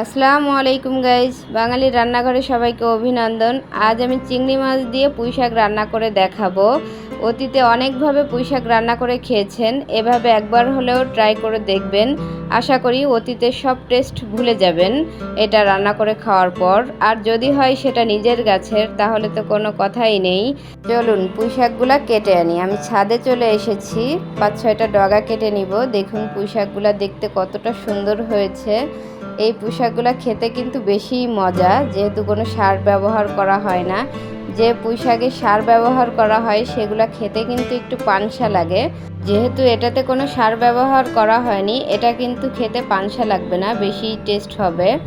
আসসালামু আলাইকুম গাইজ বাঙালি রান্নাঘরে সবাইকে অভিনন্দন। আজ আমি চিংড়ি মাছ দিয়ে পুঁই শাক রান্না করে দেখাবো। অতীতে অনেকভাবে পুঁই শাক রান্না করে খেয়েছেন, এভাবে একবার হলেও ট্রাই করে দেখবেন। আশা করি অতীতে সব টেস্ট ভুলে যাবেন এটা রান্না করে খাওয়ার পর। আর যদি হয় সেটা নিজের গাছের, তাহলে তো কোনো কথাই নেই। চলুন পুঁই শাকগুলা কেটে আনি। আমি ছাদে চলে এসেছি, পাঁচ ছয়টা ডগা কেটে নিব। দেখুন পুঁই শাকগুলা দেখতে কতটা সুন্দর হয়েছে। এই পোশাকগুলো খেতে কিন্তু বেশি মজা, যেহেতু কোনো সার ব্যবহার করা হয় না। যে পুঁইশাকে সার ব্যবহার করা হয়, সেগুলো খেতে কিন্তু একটু পানসা লাগে। যেহেতু এটাতে কোনো সার ব্যবহার করা হয়নি, এটা কিন্তু খেতে পানসা লাগবে না, বেশি টেস্ট হবে।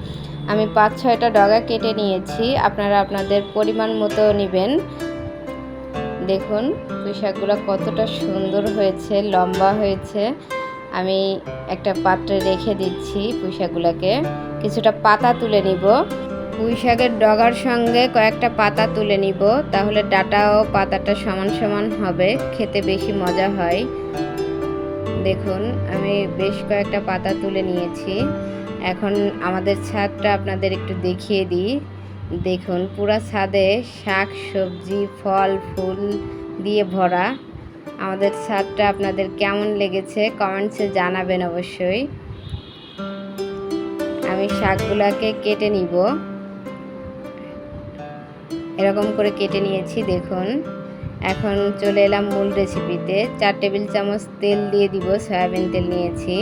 আমি পাঁচ, ছয়টা ডগা কেটে নিয়েছি, আপনারা আপনাদের পরিমাণ মতো নেবেন। দেখুন পুঁইশাকগুলো কতটা সুন্দর হয়েছে, লম্বা হয়েছে। আমি একটা পাত্রে রেখে দিচ্ছি পুঁইশাকগুলোকে। কিছুটা পাতা তুলে নিব। পুঁই শাকের ডগার সঙ্গে কয়েকটা পাতা তুলে নিব, তাহলে ডাটা ও পাতাটা সমান সমান হবে, খেতে বেশি মজা হয়। দেখুন, আমি বেশ কয়েকটা পাতা তুলে নিয়েছি। এখন আমাদের ছাদটা আপনাদের একটু দেখিয়ে দিই। দেখুন, পুরা ছাদে শাক, সবজি, ফল, ফুল দিয়ে ভরা। আমাদের ছাদটা আপনাদের কেমন লেগেছে কমেন্টসে জানাবেন অবশ্যই। আমি শাকগুলাকে কেটে নিব। এরকম করে কেটে নিয়েছি, দেখুন। এখন চলে এলাম মূল রেসিপিতে। চার টেবিল চামচ তেল দিয়ে দিব, সয়াবিন তেল নিয়েছি।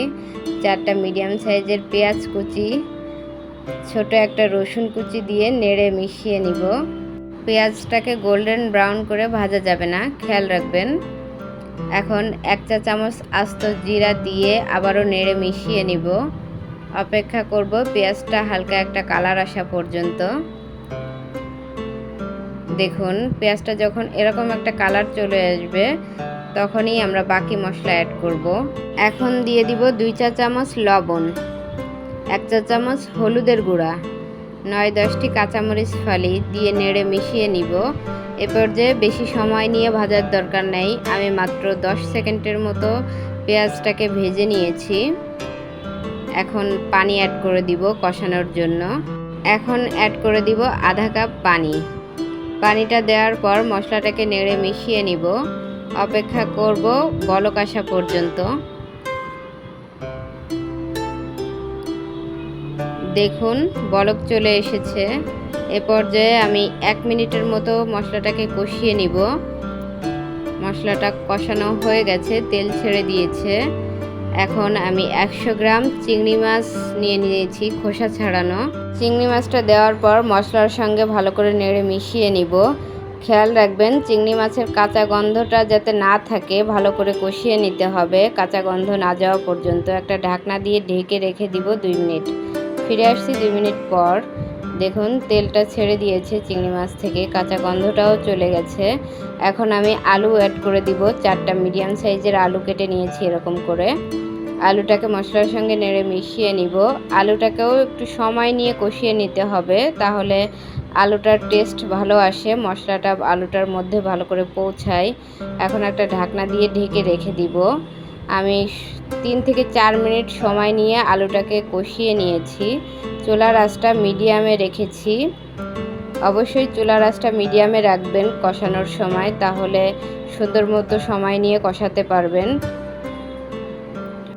চারটা মিডিয়াম সাইজের পেঁয়াজ কুচি, ছোট একটা রসুন কুচি দিয়ে নেড়ে মিশিয়ে নিব। পেঁয়াজটাকে গোল্ডেন ব্রাউন করে ভাজা যাবে না, খেয়াল রাখবেন। এখন এক চা চামচ আস্ত জিরা দিয়ে আবারও নেড়ে মিশিয়ে নিব। অপেক্ষা করব পেঁয়াজটা হালকা একটা কালার আসা পর্যন্ত। দেখুন, পেঁয়াজটা যখন এরকম একটা কালার চলে আসবে, তখনই আমরা বাকি মশলা অ্যাড করব। এখন দিয়ে দিব দুই চা চামচ লবণ, এক চা চামচ হলুদের গুঁড়া, নয় দশটি কাঁচামরিচ ফালি দিয়ে নেড়ে মিশিয়ে নিব। এ পর্যায়ে বেশি সময় নিয়ে ভাজার দরকার নেই। আমি মাত্র দশ সেকেন্ডের মতো পেঁয়াজটাকে ভেজে নিয়েছি। এখন পানি অ্যাড করে দিব কষানোর জন্য। এখন অ্যাড করে দিব আধা কাপ পানি। পানিটা দেওয়ার পর মশলাটাকে নেড়ে মিশিয়ে নিব। অপেক্ষা করব বলক আসা পর্যন্ত। দেখুন বলক চলে এসেছে। এ পর্যায়ে আমি এক মিনিটের মতো মশলাটাকে কষিয়ে নিব। মশলাটা কষানো হয়ে গেছে, তেল ছেড়ে দিয়েছে। এখন আমি একশো গ্রাম চিংড়ি মাছ নিয়ে নিয়েছি খোসা ছাড়ানো। চিংড়ি মাছটা দেওয়ার পর মশলার সঙ্গে ভালো করে নেড়ে মিশিয়ে নিব। খেয়াল রাখবেন, চিংড়ি মাছের কাঁচা গন্ধটা যাতে না থাকে, ভালো করে কষিয়ে নিতে হবে। কাঁচা গন্ধ না যাওয়া পর্যন্ত একটা ঢাকনা দিয়ে ঢেকে রেখে দিব দুই মিনিট। ফিরে আসছি দুই মিনিট পর। দেখুন, তেলটা ছেড়ে দিয়েছে চিংড়ি মাছ থেকে, কাঁচা গন্ধটাও চলে গেছে। এখন আমি আলু অ্যাড করে দিব, চারটা মিডিয়াম সাইজের আলু কেটে নিয়েছি এরকম করে। আলুটাকে মশলার সঙ্গে নেড়ে মিশিয়ে নিব। আলুটাকেও একটু সময় নিয়ে কষিয়ে নিতে হবে, তাহলে আলুটার টেস্ট ভালো আসে, মশলাটা আলুটার মধ্যে ভালো করে পৌঁছায়। এখন একটা ঢাকনা দিয়ে ঢেকে রেখে দিব। আমি তিন থেকে চার মিনিট সময় নিয়ে আলুটাকে কষিয়ে নিয়েছি। চুলার আঁচটা মিডিয়ামে রেখেছি। অবশ্যই চুলার আঁচটা মিডিয়ামে রাখবেন কষানোর সময়, তাহলে সুন্দর মতো সময় নিয়ে কষাতে পারবেন।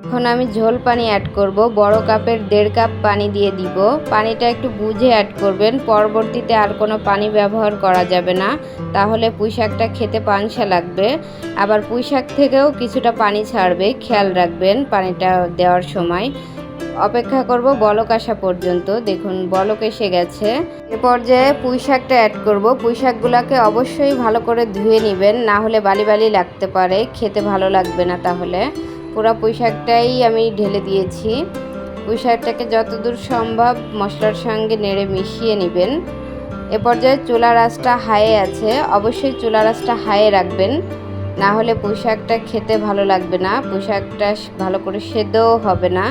এখন আমি ঝোল পানি অ্যাড করব। বড় কাপের দেড় কাপ পানি দিয়ে দিব। পানিটা একটু বুঝে অ্যাড করবেন। পরবর্তীতে আর কোনো পানি ব্যবহার করা যাবে না। তাহলে পুঁইশাকটা খেতে পানসা লাগবে। আবার পুঁইশাক থেকেও কিছুটা পানি ছাড়বে। খেয়াল রাখবেন পানিটা দেওয়ার সময়। অপেক্ষা করব বলক আসা পর্যন্ত। দেখুন, বলক এসে গেছে। এ পর্যায়ে পুঁই শাকটা অ্যাড করব। পুঁই শাকগুলোকে অবশ্যই ভালো করে ধুয়ে নেবেন। না হলে বালি বালি লাগতে পারে। খেতে ভালো লাগবে না তাহলে। পুরো পুঁই শাকটাই আমি ঢেলে দিয়েছি। পুঁই শাকটাকে যতদূর সম্ভব মশলার সঙ্গে নেড়ে মিশিয়ে নেবেন। এ পর্যায়ে চুলার আঁচটা হাইয়ে আছে। অবশ্যই চুলার আঁচটা হাইয়ে রাখবেন। না হলে পুঁই শাকটা খেতে ভালো লাগবে না। পুঁই শাকটা ভালো করে সেদ্ধও হবে না।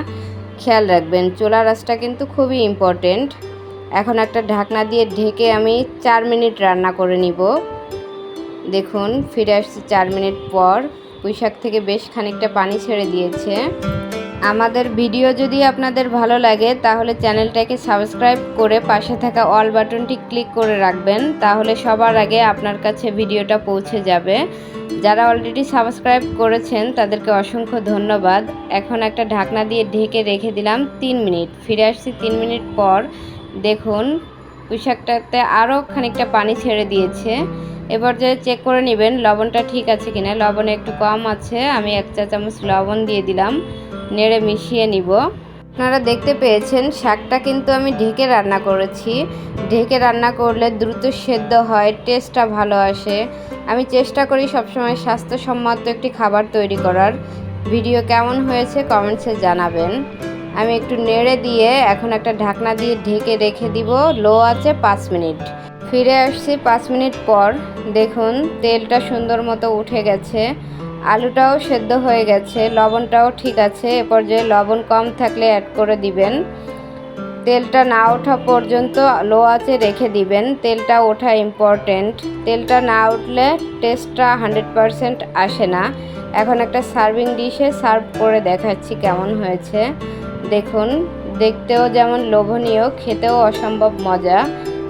খেয়াল রাখবেন চুলার আঁচটা কিন্তু খুবই ইম্পর্টেন্ট এখন একটা ঢাকনা দিয়ে ঢেকে আমি চার মিনিট রান্না করে নিব। দেখুন, ফিরে আসছি চার মিনিট পর। পুঁই শাক থেকে বেশ খানিকটা পানি ছেড়ে দিয়েছে। আমাদের ভিডিও যদি আপনাদের ভালো লাগে, তাহলে চ্যানেলটাকে সাবস্ক্রাইব করে পাশে থাকা অল বাটনটি ক্লিক করে রাখবেন, তাহলে সবার আগে আপনার কাছে ভিডিওটা পৌঁছে যাবে। যারা অলরেডি সাবস্ক্রাইব করেছেন, তাদেরকে অসংখ্য ধন্যবাদ। এখন একটা ঢাকনা দিয়ে ঢেকে রেখে দিলাম তিন মিনিট। ফিরে আসছি তিন মিনিট পর। দেখুন পুঁইশাকটাতে আরও খানিকটা পানি ছেড়ে দিয়েছে। এবার যে চেক করে নেবেন, লবণটা ঠিক আছে কিনা? লবণ একটু কম আছে, আমি এক চা চামচ লবণ দিয়ে দিলাম, নেড়ে মিশিয়ে নিব। আপনারা দেখতে পেয়েছেন, শাকটা কিন্তু আমি ঢেকে রান্না করেছি। ঢেকে রান্না করলে দ্রুত সেদ্ধ হয় টেস্টটা ভালো আসে। আমি চেষ্টা করি সবসময় স্বাস্থ্যসম্মত একটি খাবার তৈরি করার। ভিডিও কেমন হয়েছে কমেন্টসে জানাবেন। আমি একটু নেড়ে দিয়ে এখন একটা ঢাকনা দিয়ে ঢেকে রেখে দিব। লো আছে পাঁচ মিনিট। ফিরে আসছি পাঁচ মিনিট পর। দেখুন, তেলটা সুন্দর মতো উঠে গেছে। আলুটাও সেদ্ধ হয়ে গেছে। লবণটাও ঠিক আছে। এ পর্যায়ে লবণ কম থাকলে অ্যাড করে দিবেন। তেলটা না ওঠা পর্যন্ত লো আছে রেখে দিবেন। তেলটা ওঠা ইম্পর্টেন্ট তেলটা না উঠলে টেস্টটা হান্ড্রেড পারসেন্ট আসে না। এখন একটা সার্ভিং ডিশে সার্ভ করে দেখাচ্ছি কেমন হয়েছে। দেখুন, দেখতেও যেমন লোভনীয়, খেতেও অসম্ভব মজা।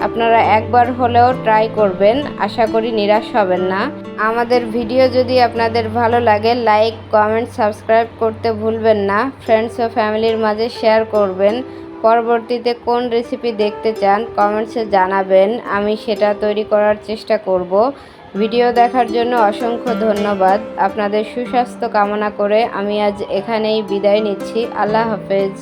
আপনারা একবার হলেও ট্রাই করবেন, আশা করি নিরাশ হবেন না। আমাদের ভিডিও যদি আপনাদের ভালো লাগে লাইক কমেন্ট সাবস্ক্রাইব করতে ভুলবেন না। ফ্রেন্ডস ও ফ্যামিলির মাঝে শেয়ার করবেন। পরবর্তীতে কোন রেসিপি দেখতে চান কমেন্টসে জানাবেন। আমি সেটা তৈরি করার চেষ্টা করব। ভিডিও দেখার জন্য অসংখ্য ধন্যবাদ। আপনাদের সুস্বাস্থ্য কামনা করে আমি আজ এখানেই বিদায় নিচ্ছি। আল্লাহ হাফেজ।